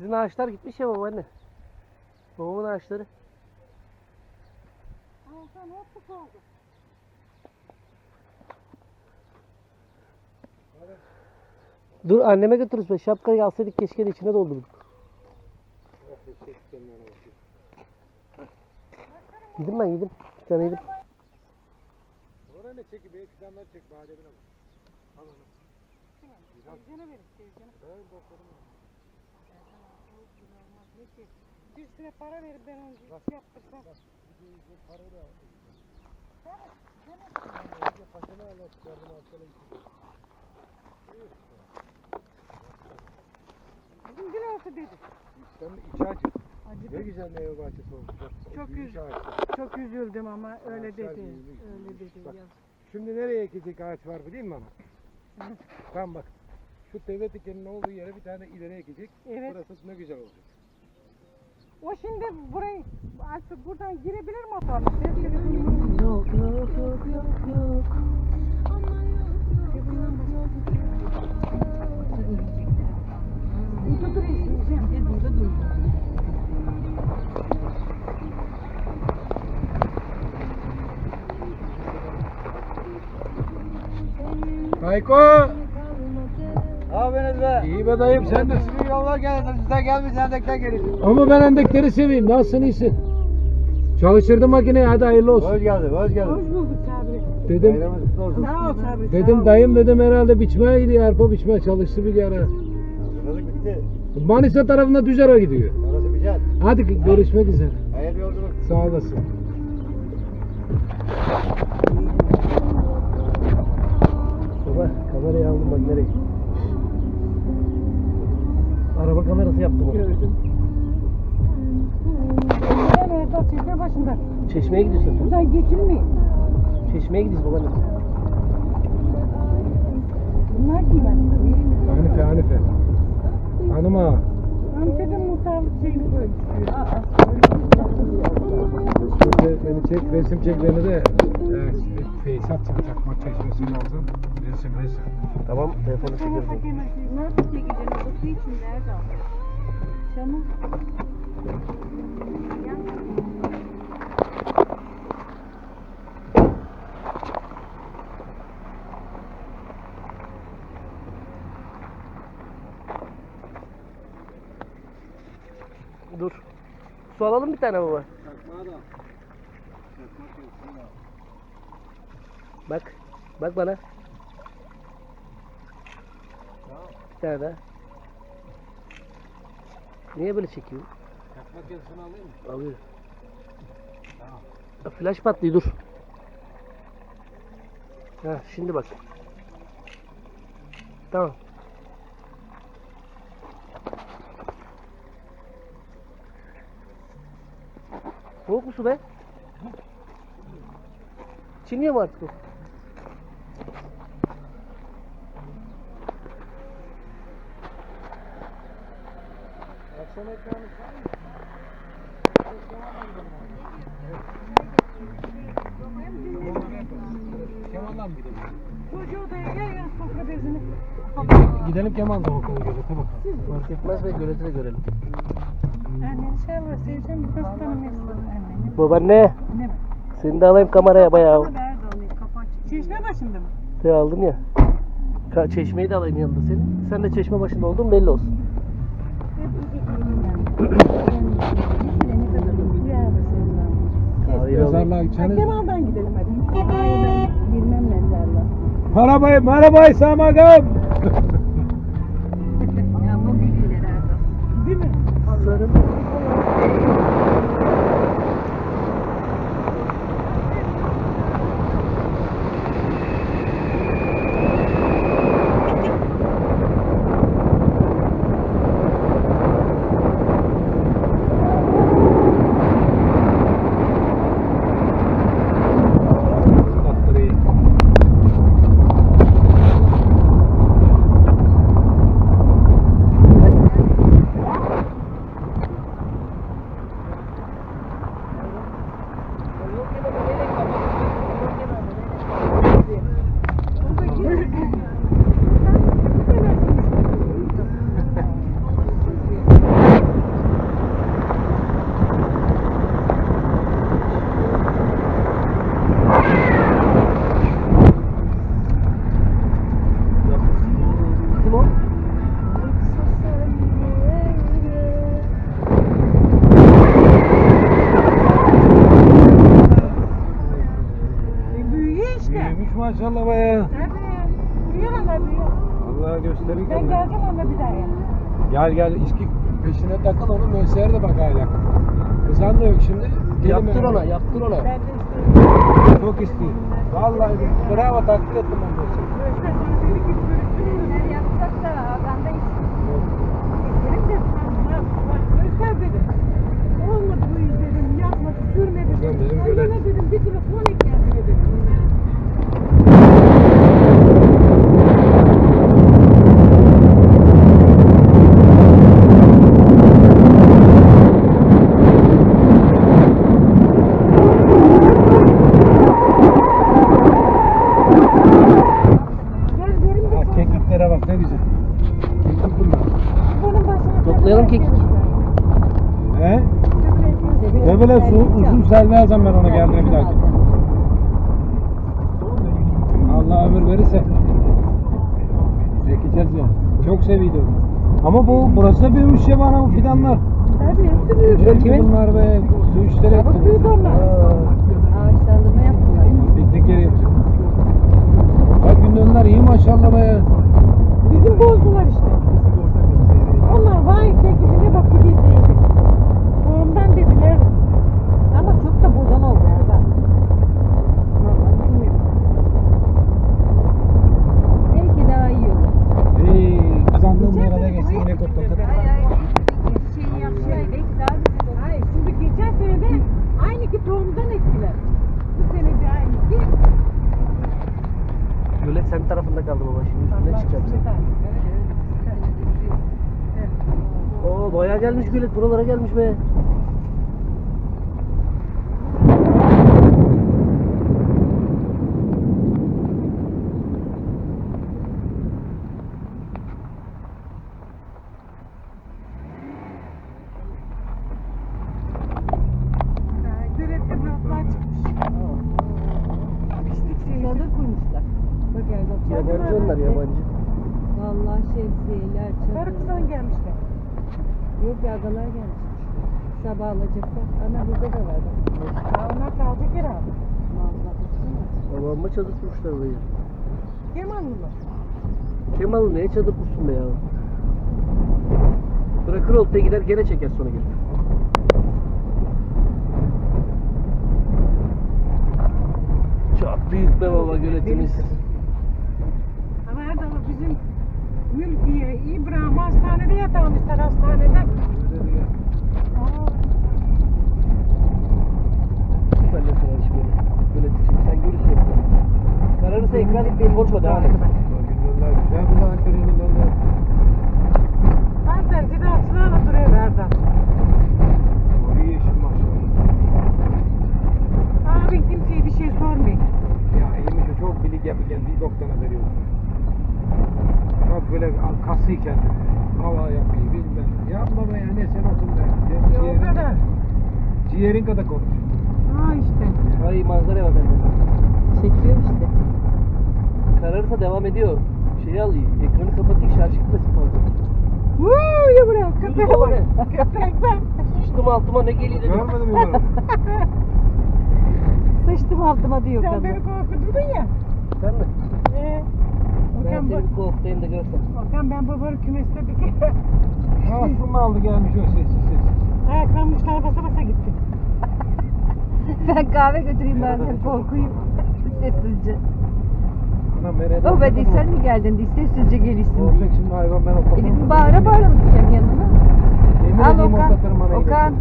Sizin ağaçlar gitmiş ya babaanne. Babamın ağaçları. Altan hop kaldı. Dur anneme götürürüz be. Şapkayı alsaydık keşke de içine doldurduk. Yedim ben yedim. Bir tane yedim. Oraya ne çekip bir fidanlar çek bademine bak. Teyzene verin teyzene. Bir süre para verip ben onu yaptırsam. Bizim gün olsa dedi. Sen de iç acı. Acı Ne güzel meyve bahçesi olmuş. bak. Çok ağaçlar. Çok üzüldüm ama öyle Ağaçlar dedi. büyümüş. Öyle dedi. Bak. ya. Şimdi nereye ekecek ağaç var biliyor musun bana? Tam bak. Şu teve dikenin olduğu yere bir tane ileri ekecek. Evet. Burası ne güzel olacak. O şimdi burayı artık buradan girebilir motor. Belki bir bilmiyorum. Yok yok yok yok yok. Burada duruyorsun Cem. Burada dur. Hayko! Ne yapıyorsunuz be? İyi be dayım sen de. Sizin yollar geldi. Sizden gelmiş sendekten geliyorsun. Ama ben endekleri seveyim. Nasılsın iyisin? Çalıştırdım makineyi hadi hayırlı olsun. Hoş geldin, hoş geldin. Hoş bulduk Sabri. Dedim Bayramınız kutlu olsun. Sağ ol Sabri. dedim ol. dayım dedim herhalde biçmeye gidiyor arpa biçmeye çalıştı bir ara. Hazırlık bitti. Manisa tarafında Düzer'e gidiyor. Orası güzel. Hadi görüşmek üzere. Hayırlı yolculuk. Sağ olasın. Baba kamerayı aldım bak nereye. Araba kamerası yaptım onu. Gördüm. Ben orada çeşme başında. Çeşmeye gidiyorsun. Buradan geçilmiyor. Çeşmeye gidiyoruz babaanne. Bunlar kim ben? Hanife Hanife. Hanım ağa. Amcada muhtarlık şeyini koymuş. Şöyle beni çek, resim çek beni de. Evet, Feysat çakmak çeşmesini alacağım. Resim resim. Tamam telefonu çekiyorum. Nasıl çekeceğim? Kutu için nerede al? Canım. Dur. Su alalım bir tane baba. Çakmağı da. Bak. Bak bana. Bir tane daha. Niye böyle çekiyor? Çakmak yazısını alayım mı? Alıyor. Tamam. Flash patlıyor dur. Ha şimdi bak. Tamam. Soğuk mu su be? Çinliyor mu artık o? Akşam ekranı var mı? Kemal'dan gidelim? Çocuğu odaya gel ya sofra bezini. Gidelim Kemal'dan bakalım gölete bakalım. Fark etmez ve göleti de görelim. Annen inşallah seveceğim bir nasıl tanımıyorsun anneni. Babaanne Ne var? seni de alayım kameraya bayağı. Nerede alayım kapaç. Çeşme başında mı? Te aldım ya. Ka- çeşmeyi de alayım yanında senin. Sen de çeşme başında olduğun belli olsun. Hep uzaklarım yani. Ne kadar bir yerde sevmem. Hayır alayım. Mezarlığa mi? Kemal'dan gidelim hadi. Hayır ben bilmem mezarla. Merhaba, merhaba İsam ağam. Ya bu bilgiler herhalde. Değil mi? Sarım. Tatları iyi. maşallah be. Tabii. Büyüyor ama büyüyor. Allah geleceğim onunla bir daha ya. Gel gel içki peşine takıl onu Mösyer'e de bak hala. Kızan da yok şimdi. Yaptır ona, yaptır ona. Ben de işte. Çok istiyor. Vallahi bravo takdir ettim ben Mösyer'e. Özlem bana dedi ki görüşürüz. yapacak da Hakan'da hiç Benim de dedi. Olmadı bu iş dedim. Yapmadı, sürmedi bizim gölet. dedim bir telefon et kendine dedim. Gel verin de Ha, sonra. kekiklere bak ne güzel. Kekik bunlar. Bunun başına Toplayalım kekik. He? Köpek Ne böyle alacağım ben ona geldiğine bir dahaki. Allah ömür verirse. Ekeceğiz ya. Çok seviydi onu. Ama bu burası da büyümüş ya bana bu fidanlar. Tabii hepsi büyük. Güzel kimin? Bunlar be. Su işleri Bak ektim. büyük onlar. ağaçlandırma yaptılar. Piknik yeri yapacağım. Bak gündönler iyi maşallah be. Bizim bozdular işte. Onlar vay tekizine bak bir dizeydi. Ondan dediler. Ama çok da bozan oldu Erdem. Vallahi bilmiyorum. Belki daha iyi olur. Hey, kazandığım Geçen yere de sene geçsin buraya yine gittik kutladık. dediler. Ay ay şey yapacak. Belki daha güzel olur. Hayır şimdi geçen sene de aynı ki tohumdan ettiler. Bu sene de aynı ki. Gölet tarafında kaldı baba. Şimdi üstüne çıkacağım sen. Oo bayağı gelmiş gölet. Buralara gelmiş be. Görette bloklar çıkmış. Pislik. Çadır kurmuşlar. Bak Erdem. Onlar yabancı. Vallahi şemsiyeler, Karı çadır. kızan gelmişler. Yok yagalar gelmiş. Sabah alacaklar. Ana burada da var bak. Ya onlar kalacak herhalde. Vallahi baksana. Babamma çadır kurmuşlar buraya. Kemanlılar. Kemal neye çadır kursun be ya? Bırakır oltaya gider gene çeker sonra gelir. Çok büyük be baba göletimiz. Ama Erdem bizim Mülkiye, İbrahim hastanede yatağmışlar hastanede. Ben de sana böyle. İçin sen görürsün. Kararırsa ekran itmeyin konuşma devam et. Güzel bu lan Ankara'nın gündönler. Ben de ziraatçılarla duruyor Erdem. Abi kimseye bir şey sormayın. Ya iyiymiş o çok bilik yapırken bir doktan haberi yok. Bak böyle kasıyken hava yapmayı bilmem. Yapma be ya ne sen otur be. Ya o ciğerin- kadar. Ciğerin kadar konuş. Ha işte. Ay manzaraya bak anne. Çekiyor işte. Kararırsa devam ediyor. Şeyi al, ekranı kapatayım şarj gitmesin fazla. Vuuu ya buraya köpek baba var. Köpek var. Sıçtım altıma ne geliyor dedim. Görmedin mi bunu? Sıçtım altıma diyor Sen kadın. beni korkuturdun ya. Sen mi? Ee, Ben Okan, seni bu, bir korkutayım da görsen. Okan ben babanı kümeste bir kere. Aklım aldı gelmiş o sessiz sessiz. Ha kamışlar basa basa gittim. Ben kahve götüreyim bazen korkuyum. Sessizce. Anam nereden? Oh be değil, sen mi geldin diye sessizce Ne gelişsin. olacak şimdi hayvan ben o Elif bağıra bağıra mı gideceğim yanına? Yemin Al edeyim Okan. otlatırım anayı. Okan.